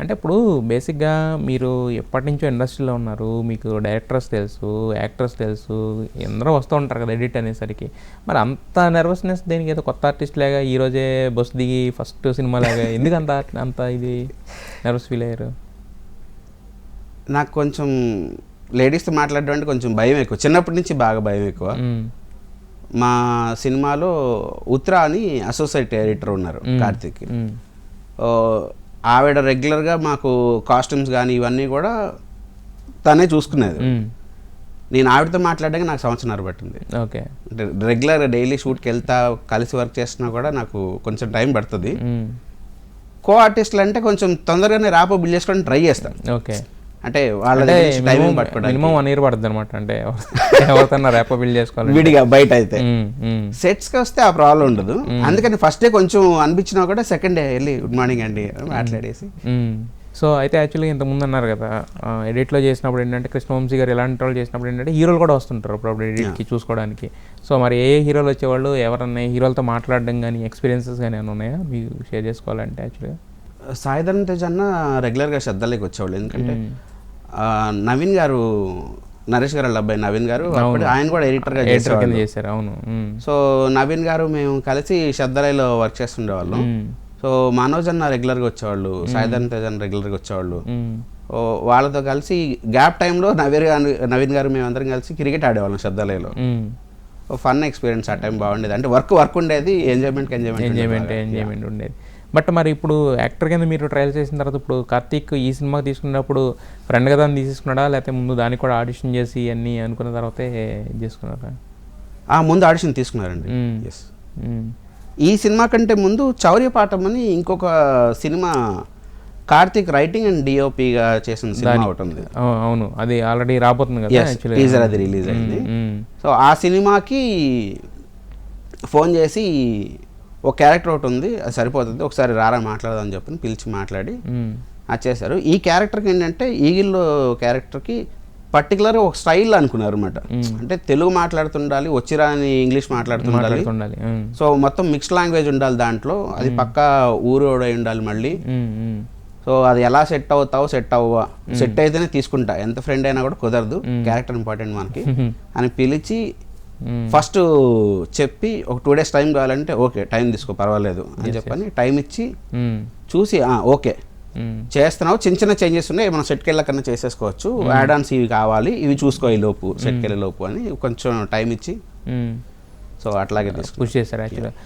అంటే ఇప్పుడు బేసిక్గా మీరు ఎప్పటి నుంచో ఇండస్ట్రీలో ఉన్నారు మీకు డైరెక్టర్స్ తెలుసు యాక్టర్స్ తెలుసు అందరూ వస్తూ ఉంటారు కదా ఎడిట్ అనేసరికి. మరి అంత నర్వస్నెస్ దేనికి? ఏదో కొత్త ఆర్టిస్ట్ లాగా ఈ రోజే బస్ దిగి ఫస్ట్ సినిమా లాగా ఎందుకు అంత అంత ఇది నర్వస్ ఫీల్ అయ్యారు? నాకు కొంచెం లేడీస్తో మాట్లాడడం అంటే కొంచెం భయం ఎక్కువ. చిన్నప్పటి నుంచి బాగా భయం ఎక్కువ. మా సినిమాలో ఉత్తరా అని అసోసియేట్ ఎడిటర్ ఉన్నారు కార్తీక్ ఆవిడ రెగ్యులర్గా మాకు కాస్ట్యూమ్స్ కానీ ఇవన్నీ కూడా తనే చూసుకునేది. నేను ఆవిడతో మాట్లాడడానికి నాకు సంవత్సరాలు పట్టింది. ఓకే. అంటే రెగ్యులర్ డైలీ షూట్కి వెళ్తా కలిసి వర్క్ చేసినా కూడా నాకు కొంచెం టైం పడుతుంది. కో ఆర్టిస్టులు అంటే కొంచెం తొందరగానే ర్యాప్ బిల్డ్ చేసుకోవడానికి ట్రై చేస్తాను ఓకే. అంటే వాళ్ళ మినిమం వన్ ఇయర్ పడుతుంది అనమాట. అంటే ఎవరికన్నా రేప బిల్డ్ చేసుకోవాలి విడిగా బయట అయితే. మ్మ్. సెట్స్కి వస్తే ఆ ప్రాబ్లం ఉండదు. అందుకని ఫస్ట్ డే కొంచెం అనిపించినా కూడా సెకండ్ డే వెళ్ళి గుడ్ మార్నింగ్ అండి మాట్లాడేసి. సో అయితే యాక్చువల్లీ ఇంత ముందు అన్నారు కదా ఎడిట్లో చేసినప్పుడు ఏంటంటే కృష్ణవంశీ గారు ఎలాంటి వాళ్ళు చేసినప్పుడు ఏంటంటే హీరోలు కూడా వస్తుంటారు అప్పుడు ఎడిట్కి చూసుకోవడానికి. సో మరి ఏ హీరోలు వచ్చేవాళ్ళు ఎవరన్నా హీరోలతో మాట్లాడడం కానీ ఎక్స్పీరియన్సెస్ కానీ ఏమైనా ఉన్నాయా? మీరు షేర్ చేసుకోవాలంటే యాక్చువల్గా సాయిధరం తేజ్ అన్న రెగ్యులర్గా శ్రద్ధలోకి వచ్చేవాళ్ళు. ఎందుకంటే నవీన్ గారు నరేష్ గారు వాళ్ళ అబ్బాయి నవీన్ గారు అప్పుడు ఆయన కూడా ఎడిటర్గా చేశారు అవును. సో నవీన్ గారు మేము కలిసి శ్రద్ధలైలో వర్క్ చేస్తుండేవాళ్ళం. సో మనోజ్ అన్న రెగ్యులర్గా వచ్చేవాళ్ళు సాయిధరం తేజ్ అన్న రెగ్యులర్గా వచ్చేవాళ్ళు. వాళ్ళతో కలిసి గ్యాప్ టైంలో నవీన్ గారు నవీన్ గారు మేమందరం కలిసి క్రికెట్ ఆడేవాళ్ళం శ్రద్ధలైలో. మ్మ్. ఫన్ ఎక్స్పీరియన్స్ ఆ టైం బాగుండేది. అంటే వర్క్ వర్క్ ఉండేది ఎంజాయ్మెంట్కి ఎంజాయ్మెంట్ ఎంజాయ్మెంట్ ఎంజాయ్మెంట్ ఉండేది. బట్ మరి ఇప్పుడు యాక్టర్ కింద మీరు ట్రయల్ చేసిన తర్వాత ఇప్పుడు కార్తీక్ ఈ సినిమా తీసుకున్నప్పుడు ఫ్రెండ్ కదా తీసుకున్నాడా లేకపోతే ముందు దానికి కూడా ఆడిషన్ చేసి అన్నీ అనుకున్న తర్వాతే చేసుకున్నారా? ఆ ముందు ఆడిషన్ తీసుకున్నారండి. ఎస్. ఈ సినిమా కంటే ముందు చౌర్యపాఠం అని ఇంకొక సినిమా కార్తీక్ రైటింగ్ అండ్ డిఓపిగా చేసిన సినిమా ఒకటి ఉంది. అవు- అవును. అది ఆల్రెడీ రాబోతుంది కదా teaser అది రిలీజ్ అయింది. సో ఆ సినిమాకి ఫోన్ చేసి ఒక క్యారెక్టర్ ఒకటి ఉంది అది సరిపోతుంది ఒకసారి రారా మాట్లాడదాం చెప్పని పిలిచి మాట్లాడి. అది చేశారు. ఈ క్యారెక్టర్కి ఏంటంటే ఈగిల్లో క్యారెక్టర్కి పర్టికులర్గా ఒక స్టైల్ అనుకున్నారు అనమాట అంటే తెలుగు మాట్లాడుతుండాలి వచ్చిరాని ఇంగ్లీష్ మాట్లాడుతుండాలి. సో మొత్తం మిక్స్డ్ లాంగ్వేజ్ ఉండాలి దాంట్లో. అది పక్కా ఊరోడై ఉండాలి మళ్ళీ. సో అది ఎలా సెట్ అవుతావు సెట్ అవ్వవా. సెట్ అయితేనే తీసుకుంటా. ఎంత ఫ్రెండ్ అయినా కూడా కుదరదు క్యారెక్టర్ ఇంపార్టెంట్ మనకి. అని పిలిచి. ఫస్ట్ చెప్పి ఒక టూ డేస్ టైం కావాలంటే ఓకే టైం తీసుకో పర్వాలేదు అని చెప్పని టైం ఇచ్చి మ్మ్. చూసి "ఆ, ఓకే. మ్మ్. చేస్తున్నావు చిన్న చిన్న చేంజెస్ ఉన్నాయి మనం సెట్కి వెళ్ళకన్నా చేసేసుకోవచ్చు. యాడ్ ఆన్స్ ఇవి కావాలి ఇవి చూసుకో ఈ లోపు సెట్కి వెళ్ళే లోపు అని కొంచెం టైం ఇచ్చి. సో అట్లాగే తీసుకున్నాం. పుష్ చేశారు యాక్చువల్గా